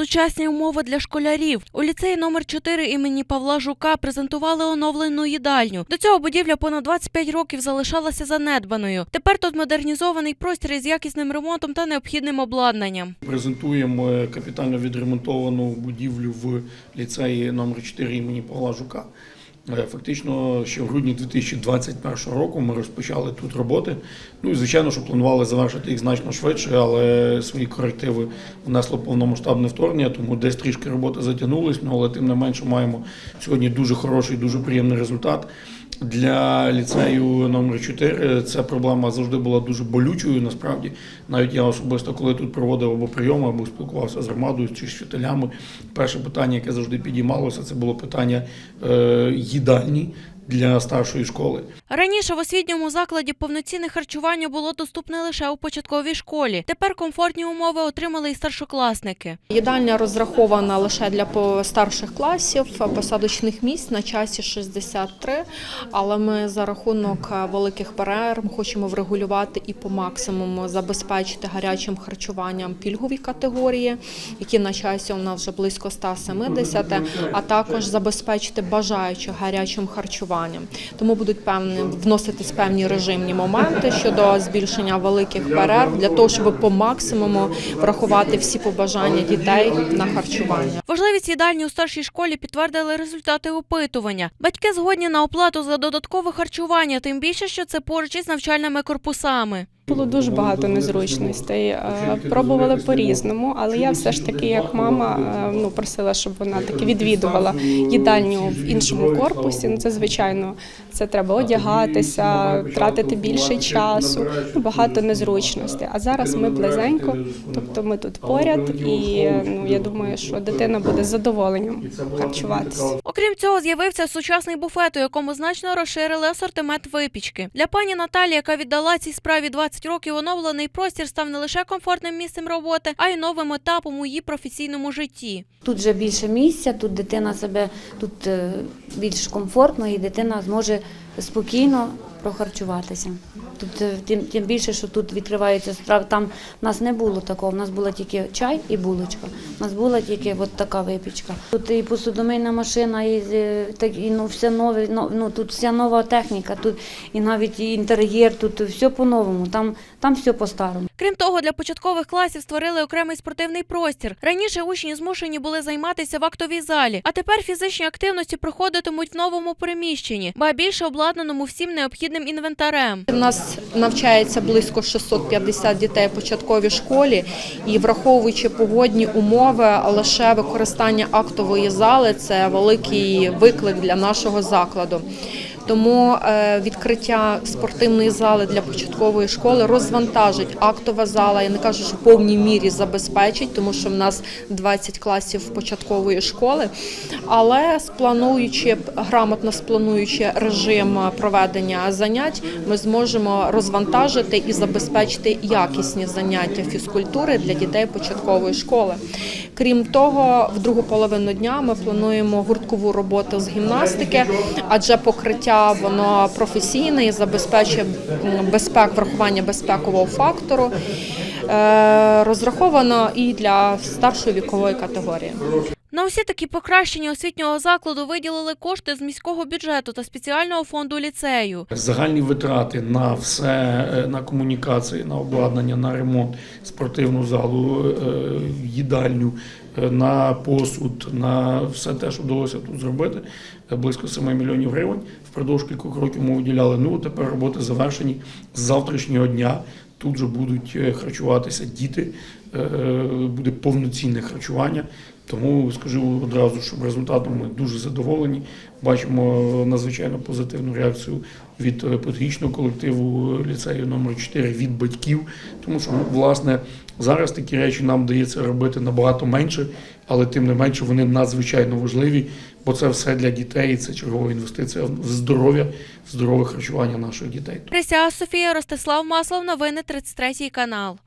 Сучасні умови для школярів. У ліцеї номер 4 імені Павла Жука презентували оновлену їдальню. До цього будівля понад 25 років залишалася занедбаною. Тепер тут модернізований простір із якісним ремонтом та необхідним обладнанням. Презентуємо е, капітально відремонтовану будівлю в ліцеї номер 4 імені Павла Жука. Е, Фактично, ще в грудні 2021 року ми розпочали тут роботи. Ну і звичайно, що планували завершити їх значно швидше, але свої корективи внесло повномасштабне вторгнення, тому десь трішки роботи затягнулись, ну, але тим не менше маємо сьогодні дуже хороший, дуже приємний результат. Для ліцею номер 4 ця проблема завжди була дуже болючою. Насправді, навіть я особисто, коли тут проводив або прийоми, або спілкувався з громадою чи з вчителями, перше питання, яке завжди підіймалося, це було питання е, їдальні для старшої школи. Раніше в освітньому закладі повноцінне харчування було доступне лише у початковій школі. Тепер комфортні умови отримали і старшокласники. Їдальня розрахована лише для старших класів, посадочних місць на часі 63, але ми за рахунок е, великих перерв хочемо врегулювати і по максимуму забезпечити гарячим харчуванням пільгові категорії, які на часі у нас вже близько 170, а також забезпечити бажаючих гарячим харчуванням. Тому будуть певні вноситись певні режимні моменти щодо збільшення великих перерв для того, щоб по максимуму врахувати всі побажання дітей на харчування. Важливість їдальні у старшій школі підтвердили результати опитування. Батьки згодні на оплату за додаткове харчування, тим більше, що це поруч із навчальними корпусами. Було дуже багато незручностей. Е, Пробували по-різному, але я все ж таки, як мама, е, ну просила, щоб вона таки відвідувала їдальню в іншому корпусі. Ну це звичайно, це треба одягатися, тратити більше часу. Ну, багато незручностей. А зараз ми близенько, тобто ми тут поряд, і ну я думаю, що дитина буде з задоволенням харчуватися. Окрім цього, з'явився сучасний буфет, у якому значно розширили асортимент випічки. Для пані Наталі, яка віддала цій справі 20 років, оновлений простір став не лише комфортним місцем роботи, а й новим етапом у її професійному житті. Тут вже більше місця, тут дитина себе тут е, більш комфортно і дитина зможе спокійно прохарчуватися. Е, тим, тим більше, що тут відкриваються страви. Там в нас не було такого. У нас була тільки чай і булочка. У нас була тільки от така випічка. Тут і посудомийна машина, і, е, так, і ну, все нове. Ну, тут вся нова техніка, тут і навіть і інтер'єр, тут все по-новому. Там, там все по-старому. Крім того, для початкових класів створили окремий спортивний простір. Раніше учні змушені були займатися в актовій залі, а тепер фізичні активності проходитимуть в новому приміщенні, ба більше обладнаному всім необхідним інвентарем. У нас навчається близько 650 дітей в початковій школі, і враховуючи погодні умови, лише використання актової зали це великий виклик для нашого закладу. Тому е, відкриття спортивної зали для початкової школи розвантажить актова зала. Я не кажу, що в повній мірі забезпечить, тому що в нас 20 класів початкової школи. Але сплануючи грамотно сплануючи режим проведення занять, ми зможемо розвантажити і забезпечити якісні заняття фізкультури для дітей початкової школи. Крім того, в другу половину дня ми плануємо гурткову роботу з гімнастики, адже покриття воно професійне і забезпечує безпек, врахування безпекового фактору. Е, Розраховано і для старшої вікової категорії. На усі такі покращення освітнього закладу виділили кошти з міського бюджету та спеціального фонду ліцею. Загальні витрати на все, е, на комунікації, на обладнання, на ремонт спортивну залу, е, їдальню, е, на посуд, на все те, що вдалося тут зробити, близько 7 мільйонів гривень. Впродовж кількох років ми виділяли. Ну тепер роботи завершені з завтрашнього дня. Тут же будуть харчуватися діти, буде повноцінне харчування. Тому скажу одразу, що результатом ми дуже задоволені. Бачимо надзвичайно позитивну реакцію від е, педагогічного колективу ліцею номер 4 від батьків. Тому що ну, власне зараз такі речі нам вдається робити набагато менше, але тим не менше вони надзвичайно важливі, бо це все для дітей. Це чергова інвестиція в здоров'я, здорове харчування наших дітей. Присяга Софія Ростислав Маслов. Новини 33 канал.